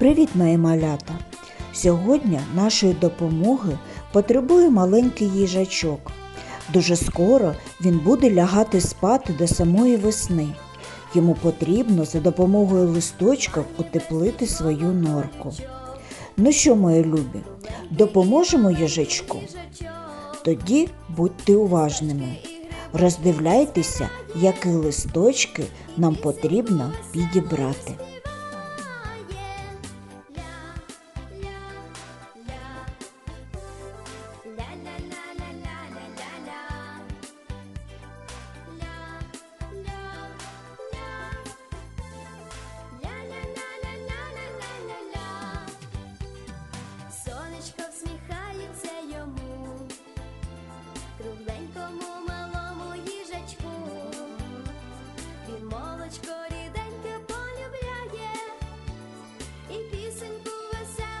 Привіт, мої малята! Сьогодні нашої допомоги потребує маленький їжачок. Дуже скоро він буде лягати спати до самої весни. Йому потрібно за допомогою листочків утеплити свою норку. Ну що, мої любі, допоможемо їжачку? Тоді будьте уважними. Роздивляйтеся, які листочки нам потрібно підібрати. Сонечко йому, кругленькому малому їжачку, він молочко ріденьке полюбляє, і пісеньку веселу